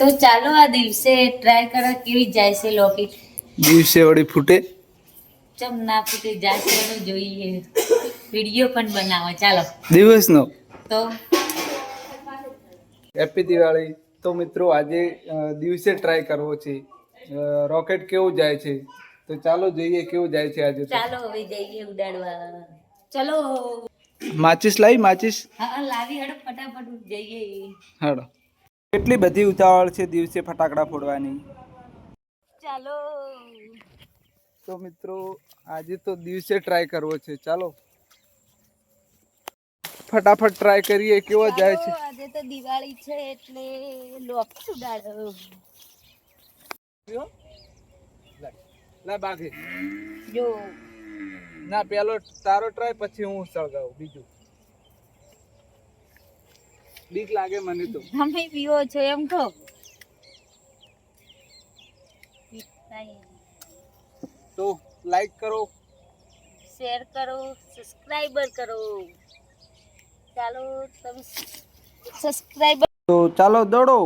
તો ચાલો આ દિવસે ટ્રાય કરો કેવી જાય છે લોકેટ દિવસે વળી ફૂટે? ચમ ના ફૂટે જાય એનું જોઈએ. વીડિયો પણ બનાવો ચાલો. દિવસનો? તો? હેપી દિવાળી. તો મિત્રો આજે દિવસે ટ્રાય કરવો છે. રોકેટ કેવું જાય છે? તો ચાલો જોઈએ કેવું જાય છે આજે. ચાલો હવે જઈએ ઉડાડવા. ચાલો. માચીસ લાવી માચીસ? હા લાવી હડો ફટાફટ જઈએ. હાડો. કેટલી બધી ઉતાવળ છે દિવસે ફટાકડા ફોડવાની? ચાલો. તો મિત્રો આજે તો દિવસે ટ્રાય કરવો છે. ચાલો. ફટાફટ ટ્રાય કરીએ કેવો જાય છે? આજે તો દિવાળી છે એટલે લોક ઉડાડો. લા બાગે જો. ના પેલો તારો ટ્રાય પછી હું સળગાવું બીજું. બીક લાગે મને તો. તમે પીવો છો એમ કહો. તો લાઈક કરો. શેર કરો સબસ્ક્રાઈબર કરો. ચાલો તમે સબસ્ક્રાઈબર તો ચાલો દોડો.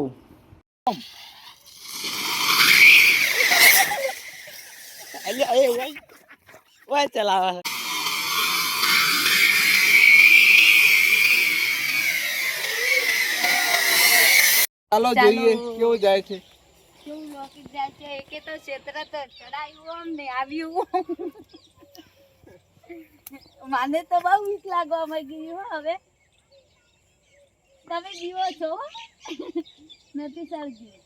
ચાલો ચાલો. જોઈએ કેવું જાય છે. કેવું રોકેટ જાય છે? એકે તો ક્ષેત્ર તો ચડાયું આમ ને આવ્યું. મને તો બહુ વીક લાગવા માંગી હવે. તમે જીવો છો? નથી સરજી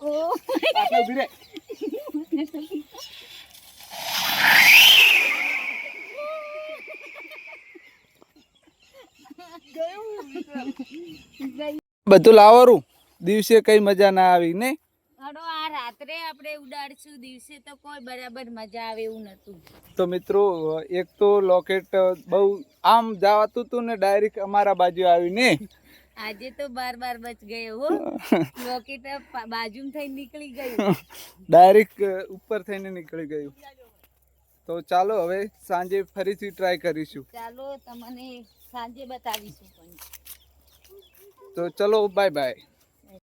ઓ આપણે. બધું લાવરું. દિવસે કઈ મજા ના આવી ને હડો આ રાત્રે આપણે ઉડાડશું. દિવસે તો કોઈ બરાબર મજા આવે એવું નતું તો મિત્રો એક તો લોકેટ બહુ આમ જવાતું હતું ને ડાયરેક્ટ અમારા બાજુ આવીને આજે તો બાર બાર બચ ગયો હો. લોકેટ બાજુ થઈને નીકળી ગયું. ડાયરેક્ટ ઉપર થઈને નીકળી ગયું. તો ચાલો હવે સાંજે ફરીથી ટ્રાય કરીશું. ચાલો તમને સાંજે બતાવીશું તો ચલો બાય બાય